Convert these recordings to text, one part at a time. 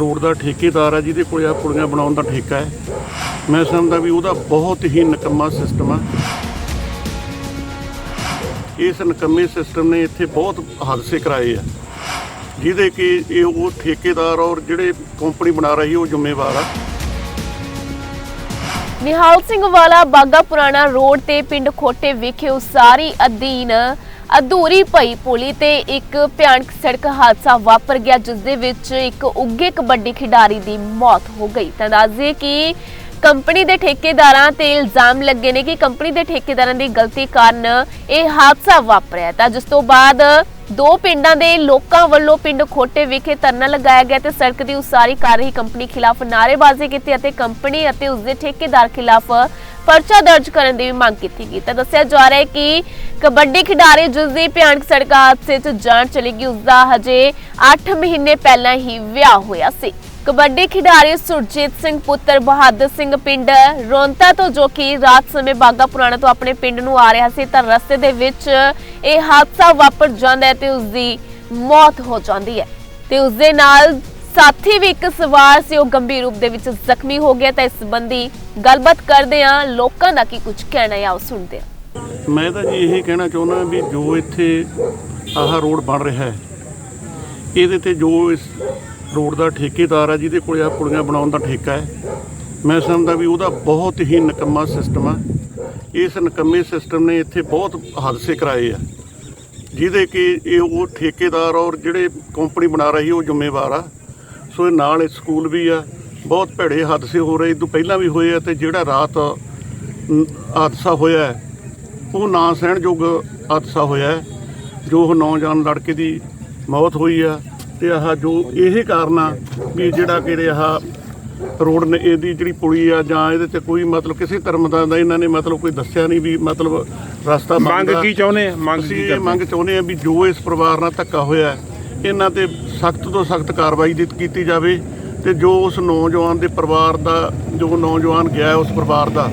Road ਦਾ ਠੇਕੇਦਾਰ ਆ, ਜਿਹਦੇ ਕੋਲੇ ਆ ਪੁਲੀਆਂ ਬਣਾਉਣ ਦਾ ਠੇਕਾ ਹੈ। ਮੈਂ ਸਮਝਦਾ ਵੀ ਉਹਦਾ ਬਹੁਤ ਹੀ ਨਿਕੰਮਾ ਸਿਸਟਮ ਆ। ਇਸ ਨਿਕੰਮੇ ਸਿਸਟਮ ਨੇ ਇੱਥੇ ਬਹੁਤ ਹਾਦਸੇ ਕਰਾਏ ਆ, ਜਿਹਦੇ ਕਿ ਇਹ ਉਹ ਠੇਕੇਦਾਰ ਔਰ ਜਿਹੜੇ ਕੰਪਨੀ ਬਣਾ ਰਹੀ ਉਹ ਜ਼ਿੰਮੇਵਾਰ ਆ। ਨਿਹਾਲ ਸਿੰਘ ਵਾਲਾ ਬਾਗਾ ਪੁਰਾਣਾ ਰੋਡ ਤੇ ਪਿੰਡ ਖੋਟੇ ਵਿਖੇ ਉਸਾਰੀ ਅਧੀਨ ਅਧੂਰੀ ਪਈ ਪੁਲੀ ਤੇ ਇੱਕ ਭਿਆਨਕ ਸੜਕ ਹਾਦਸਾ ਵਾਪਰ ਗਿਆ, ਜਿਸ ਦੇ ਵਿੱਚ ਇੱਕ ਉੱਗੇ ਕਬੱਡੀ ਖਿਡਾਰੀ ਦੀ ਮੌਤ ਹੋ ਗਈ। ਤਾਂ ਦੱਸਦੇ ਕਿ ਕੰਪਨੀ ਦੇ ਠੇਕੇਦਾਰਾਂ ਤੇ ਇਲਜ਼ਾਮ ਲੱਗੇ ਨੇ ਕਿ ਕੰਪਨੀ ਦੇ ਠੇਕੇਦਾਰਾਂ ਦੀ ਗਲਤੀ ਕਾਰਨ ਇਹ ਹਾਦਸਾ ਵਾਪਰਿਆ ਤਾਂ ਜਿਸ ਤੋਂ ਬਾਅਦ ਦੋ ਪਿੰਡਾਂ ਦੇ ਲੋਕਾਂ ਵੱਲੋਂ ਪਿੰਡ ਖੋਟੇ ਵਿਖੇ ਧਰਨਾ ਲਗਾਇਆ ਗਿਆ ਤੇ ਸੜਕ ਦੀ ਉਸਾਰੀ ਕਰ ਰਹੀ ਕੰਪਨੀ ਖਿਲਾਫ ਨਾਅਰੇਬਾਜ਼ੀ ਕੀਤੀ ਅਤੇ ਕੰਪਨੀ ਅਤੇ ਉਸ ਦੇ ਠੇਕੇਦਾਰ ਖਿਲਾਫ ਪਰਚਾ ਦਰਜ ਕਰਨ ਦੀ ਵੀ ਮੰਗ ਕੀਤੀ ਗਈ। ਤਾਂ ਦੱਸਿਆ ਜਾ ਰਿਹਾ ਹੈ ਕਿ ਕਬੱਡੀ ਖਿਡਾਰੀ ਜਿਸ ਦੀ ਭਿਆਨਕ ਸੜਕ ਹਾਦਸੇ 'ਚ ਜਾਨ ਚਲੀ ਗਈ, ਉਸ ਦਾ ਹਜੇ 8 ਮਹੀਨੇ ਪਹਿਲਾਂ ਹੀ ਵਿਆਹ ਹੋਇਆ ਸੀ। ਕਬੱਡੀ ਖਿਡਾਰੀ ਸੁਰਜੀਤ ਸਿੰਘ, ਪੁੱਤਰ ਬਹਾਦਰ ਸਿੰਘ ਪਿੰਡ ਰੋਂਤਾ ਤੋਂ ਜੋ ਕਿ ਰਾਤ ਸਮੇਂ ਬਾਗਾ ਪੁਰਾਣਾ ਤੋਂ ਆਪਣੇ ਪਿੰਡ ਨੂੰ ਆ ਰਿਹਾ ਸੀ, ਤਾਂ ਰਸਤੇ ਦੇ ਵਿੱਚ ਇਹ ਹਾਦਸਾ ਵਾਪਰ ਜਾਂਦਾ ਹੈ ਤੇ ਉਸ ਦੀ ਮੌਤ ਹੋ ਜਾਂਦੀ ਹੈ। ਤੇ ਉਸ ਦੇ ਨਾਲ ਸਾਥੀ ਵੀ ਇੱਕ ਸਵਾਰ ਸੀ, ਉਹ ਗੰਭੀਰ ਰੂਪ ਦੇ ਵਿੱਚ ਜ਼ਖਮੀ ਹੋ ਗਿਆ, ਤਾਂ ਇਸ ਸੰਬੰਧੀ ਗੱਲਬਾਤ ਕਰਦੇ ਆ ਲੋਕਾਂ ਦਾ ਕੀ ਕੁਝ ਕਹਿਣਾ ਹੈ, ਆਓ ਸੁਣਦੇ ਹਾਂ। ਮੈਂ ਤਾਂ ਜੀ ਇਹ ਕਹਿਣਾ ਚਾਹੁੰਦਾ ਵੀ ਜੋ ਇੱਥੇ ਆਹ ਰੋਡ ਬਣ ਰਿਹਾ ਹੈ, ਇਹਦੇ ਤੇ ਜੋ ਇਸ ਰੋਡ ਦਾ ਠੇਕੇਦਾਰ ਆ ਜਿਹਦੇ ਕੋਲ ਆ ਪੁਲੀਆਂ ਬਣਾਉਣ ਦਾ ਠੇਕਾ ਹੈ। ਮੈਂ ਸਮਝਦਾ ਵੀ ਉਹਦਾ ਬਹੁਤ ਹੀ ਨਿਕੰਮਾ ਸਿਸਟਮ ਆ। ਇਸ ਨਿਕੰਮੇ ਸਿਸਟਮ ਨੇ ਇੱਥੇ ਬਹੁਤ ਹਾਦਸੇ ਕਰਾਏ ਆ ਜਿਹਦੇ ਕਿ ਇਹ ਉਹ ਠੇਕੇਦਾਰ ਔਰ ਜਿਹੜੇ ਕੰਪਨੀ ਬਣਾ ਰਹੀ ਉਹ ਜ਼ਿੰਮੇਵਾਰ ਆ। ਸੋ ਇਹ ਨਾਲ ਇਹ ਸਕੂਲ ਵੀ ਆ। ਬਹੁਤ ਭੈੜੇ ਹਾਦਸੇ ਹੋ ਰਹੇ ਇਹ ਤੋਂ ਪਹਿਲਾਂ ਵੀ ਹੋਏ ਆ ਤੇ ਜਿਹੜਾ ਰਾਤ ਹਾਦਸਾ ਹੋਇਆ ਉਹ ਨਾ ਸਹਿਣਯੋਗ ਹਾਦਸਾ ਹੋਇਆ ਹੈ, ਜੋ ਉਹ ਨੌਜਵਾਨ ਲੜਕੇ ਦੀ ਮੌਤ ਹੋਈ ਆ। ਤੇ ਆਹ ਜੋ ਇਹ ਕਾਰਨ ਆ ਵੀ ਜਿਹੜਾ ਕਿ ਆਹ ਰੋਡ ਨੇ ਇਹਦੀ ਜਿਹੜੀ ਪੁਲੀ ਆ ਜਾਂ ਇਹਦੇ ਤੇ ਕੋਈ ਮਤਲਬ ਕਿਸੇ ਧਰਮ ਦਾ ਇਹਨਾਂ ਨੇ ਮਤਲਬ ਕੋਈ ਦੱਸਿਆ ਨਹੀਂ ਵੀ ਮਤਲਬ ਰਸਤਾ ਮੰਗ। ਕੀ ਚਾਹੁੰਦੇ ਆ ਮੰਗ ਕੀ ਕਰਦੇ ਮੰਗ ਚਾਹੁੰਦੇ ਆ ਵੀ ਜੋ ਇਸ ਪਰਿਵਾਰ ਨਾਲ ਧੱਕਾ ਹੋਇਆ ਇਹਨਾਂ ਤੇ ਸਖਤ ਤੋਂ ਸਖਤ ਕਾਰਵਾਈ ਦਿੱਤ ਕੀਤੀ ਜਾਵੇ ਤੇ ਜੋ ਉਸ ਨੌਜਵਾਨ ਦੇ ਪਰਿਵਾਰ ਦਾ ਜੋ ਨੌਜਵਾਨ ਗਿਆ ਉਸ ਪਰਿਵਾਰ ਦਾ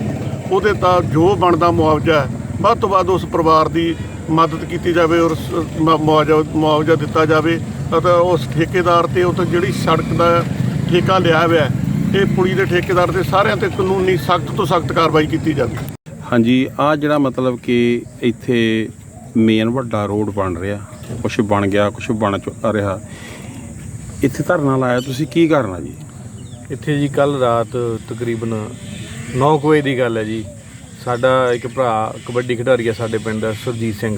ਉਹਦੇ ਤਾਂ ਜੋ ਬਣਦਾ ਮੁਆਵਜ਼ਾ ਵੱਧ ਤੋਂ ਵੱਧ ਉਸ ਪਰਿਵਾਰ ਦੀ ਮਦਦ ਕੀਤੀ ਜਾਵੇ ਔਰ ਮੁਆਵਜ਼ਾ ਮੁਆਵਜ਼ਾ ਦਿੱਤਾ ਜਾਵੇ ਉਸ ਠੇਕੇਦਾਰ ਤੇ ਉਹ ਤਾਂ ਜਿਹੜੀ ਸੜਕ ਦਾ ਠੇਕਾ ਲਿਆ ਹੋਇਆ ਹੈ, ਇਹ ਪੁਲੀ ਦੇ ਠੇਕੇਦਾਰ ਤੇ ਸਾਰਿਆਂ ਤੇ ਕਾਨੂੰਨੀ ਸਖਤ ਤੋਂ ਸਖਤ ਕਾਰਵਾਈ ਕੀਤੀ ਜਾਵੇ। ਹਾਂਜੀ ਆ ਜਿਹੜਾ ਮਤਲਬ ਕਿ ਇੱਥੇ ਮੇਨ ਵੱਡਾ ਰੋਡ ਬਣ ਰਿਹਾ ਕੁਝ ਬਣ ਗਿਆ ਕੁਝ ਬਣ ਚੁੱਕਾ ਰਿਹਾ। ਇੱਥੇ ਧਰਨਾ ਲਾਇਆ ਤੁਸੀਂ ਕੀ ਕਰਨਾ ਜੀ? ਇੱਥੇ ਜੀ ਕੱਲ ਰਾਤ ਤਕਰੀਬਨ 9 ਵਜੇ ਦੀ ਗੱਲ ਹੈ ਜੀ। ਸਾਡਾ ਇੱਕ ਭਰਾ ਕਬੱਡੀ ਖਿਡਾਰੀ ਆ ਸਾਡੇ ਪਿੰਡ ਦਾ ਸੁਰਜੀਤ ਸਿੰਘ।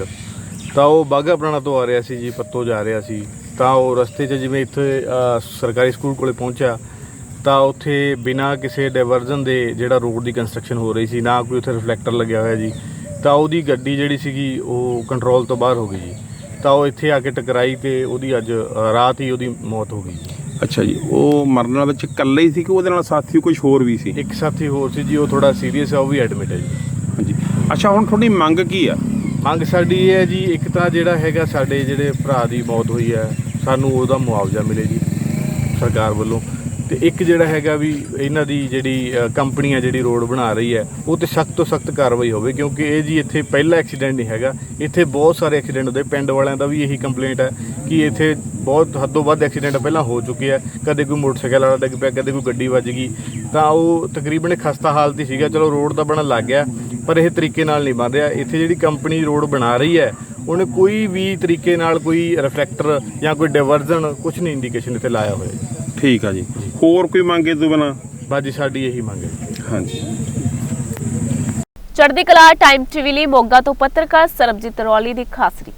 ਤਾਂ ਉਹ ਬਾਗਾ ਪੁਰਾਣਾ ਤੋਂ ਆ ਰਿਹਾ ਸੀ ਜੀ ਪੱਤੋ ਜਾ ਰਿਹਾ ਸੀ। ਤਾਂ ਉਹ ਰਸਤੇ 'ਚ ਜਿਵੇਂ ਇੱਥੇ ਸਰਕਾਰੀ ਸਕੂਲ ਕੋਲੇ ਪਹੁੰਚਿਆ ਤਾਂ ਉੱਥੇ ਬਿਨਾਂ ਕਿਸੇ ਡਾਇਵਰਜਨ ਦੇ ਜਿਹੜਾ ਰੋਡ ਦੀ ਕੰਸਟਰਕਸ਼ਨ ਹੋ ਰਹੀ ਸੀ ਨਾ ਕੋਈ ਉੱਥੇ ਰਿਫਲੈਕਟਰ ਲੱਗਿਆ ਹੋਇਆ ਜੀ ਤਾਂ ਉਹਦੀ ਗੱਡੀ ਜਿਹੜੀ ਸੀਗੀ ਉਹ ਕੰਟਰੋਲ ਤੋਂ ਬਾਹਰ ਹੋ ਗਈ ਜੀ। ਤਾਂ ਉਹ ਇੱਥੇ ਆ ਕੇ ਟਕਰਾਈ ਤੇ ਉਹਦੀ ਅੱਜ ਰਾਤ ਹੀ ਉਹਦੀ ਮੌਤ ਹੋ ਗਈ ਜੀ। ਅੱਛਾ ਜੀ ਉਹ ਮਰਨ ਵਾਲਾ ਵਿੱਚ ਇਕੱਲਾ ਹੀ ਸੀ ਕਿ ਉਹਦੇ ਨਾਲ ਸਾਥੀ ਕੁਝ ਹੋਰ ਵੀ ਸੀ? ਇੱਕ ਸਾਥੀ ਹੋਰ ਸੀ ਜੀ ਉਹ ਥੋੜਾ ਸੀਰੀਅਸ ਹੈ ਉਹ ਵੀ ਐਡਮਿਟ ਹੈ ਜੀ। ਹਾਂਜੀ। ਅੱਛਾ ਹੁਣ ਤੁਹਾਡੀ ਮੰਗ ਕੀ ਆ? ਮੰਗ ਸਾਡੀ ਇਹ ਹੈ ਜੀ ਇੱਕ ਤਾਂ ਜਿਹੜਾ ਹੈਗਾ ਸਾਡੇ ਜਿਹੜੇ ਭਰਾ ਦੀ ਮੌਤ ਹੋਈ ਹੈ ਸਾਨੂੰ ਉਹਦਾ ਮੁਆਵਜ਼ਾ ਮਿਲੇ ਜੀ ਸਰਕਾਰ ਵੱਲੋਂ। ਤੇ ਇੱਕ ਜਿਹੜਾ ਹੈਗਾ ਵੀ ਇਹਨਾਂ ਦੀ ਜਿਹੜੀ ਅ, ਕੰਪਨੀ ਆ ਜਿਹੜੀ ਰੋਡ ਬਣਾ ਰਹੀ ਹੈ ਉਹ ਤੇ ਸਖਤ ਤੋਂ ਸਖਤ ਕਾਰਵਾਈ ਹੋਵੇ ਕਿਉਂਕਿ ਇਹ ਜੀ ਇੱਥੇ ਪਹਿਲਾ ਐਕਸੀਡੈਂਟ ਨਹੀਂ ਹੈਗਾ। ਇੱਥੇ ਬਹੁਤ ਸਾਰੇ ਐਕਸੀਡੈਂਟ ਹੁੰਦੇ ਪਿੰਡ ਵਾਲਿਆਂ ਦਾ ਵੀ ਇਹੀ ਕੰਪਲੇਂਟ ਹੈ ਕਿ ਇੱਥੇ ਬਹੁਤ ਹੱਦੋਂ ਵੱਧ ਐਕਸੀਡੈਂਟ ਪਹਿਲਾਂ ਹੋ ਚੁੱਕੇ ਆ। ਕਦੇ ਕੋਈ ਮੋਟਰਸਾਈਕਲ ਵਾਲਾ ਡਿੱਗ ਪਿਆ ਕਦੇ ਕੋਈ ਗੱਡੀ ਵੱਜ ਗਈ। ਤਾਂ ਉਹ ਤਕਰੀਬਨ ਖਸਤਾ ਹਾਲਤ ਹੀ ਸੀਗਾ ਚਲੋ ਰੋਡ ਤਾਂ ਬਣਨ ਲੱਗ ਗਿਆ। ਪਰ ਇਹ ਤਰੀਕੇ ਨਾਲ ਨਹੀਂ ਬਣ ਰਿਹਾ। ਇੱਥੇ ਜਿਹੜੀ ਕੰਪਨੀ ਰੋਡ ਬਣਾ ਰਹੀ ਹੈ ਉਹਨੇ ਕੋਈ ਵੀ ਤਰੀਕੇ ਨਾਲ ਕੋਈ ਰਿਫਲੈਕਟਰ ਜਾਂ ਕੋਈ ਡਾਇਵਰਜਨ ਕੁਝ ਨਹੀਂ ਇੰਡੀਕੇਸ਼ਨ ਇੱਥੇ ਲਾਇਆ ਹੋਇਆ ਜੀ। ਠੀਕ ਆ ਜੀ। ਹੋਰ ਕੋਈ ਮੰਗ ਤੋਂ ਬਿਨਾਂ? ਬਾਜੀ ਸਾਡੀ ਇਹੀ ਮੰਗ ਹੈ। ਹਾਂਜੀ। ਚੜ੍ਹਦੀ ਕਲਾ ਟਾਈਮ ਟੀਵੀ ਲਈ ਮੋਗਾ ਤੋਂ ਪੱਤਰਕਾਰ ਸਰਬਜੀਤ ਰੌਲੀ ਦੀ ਖਾਸ ਰਿਪੋਰਟ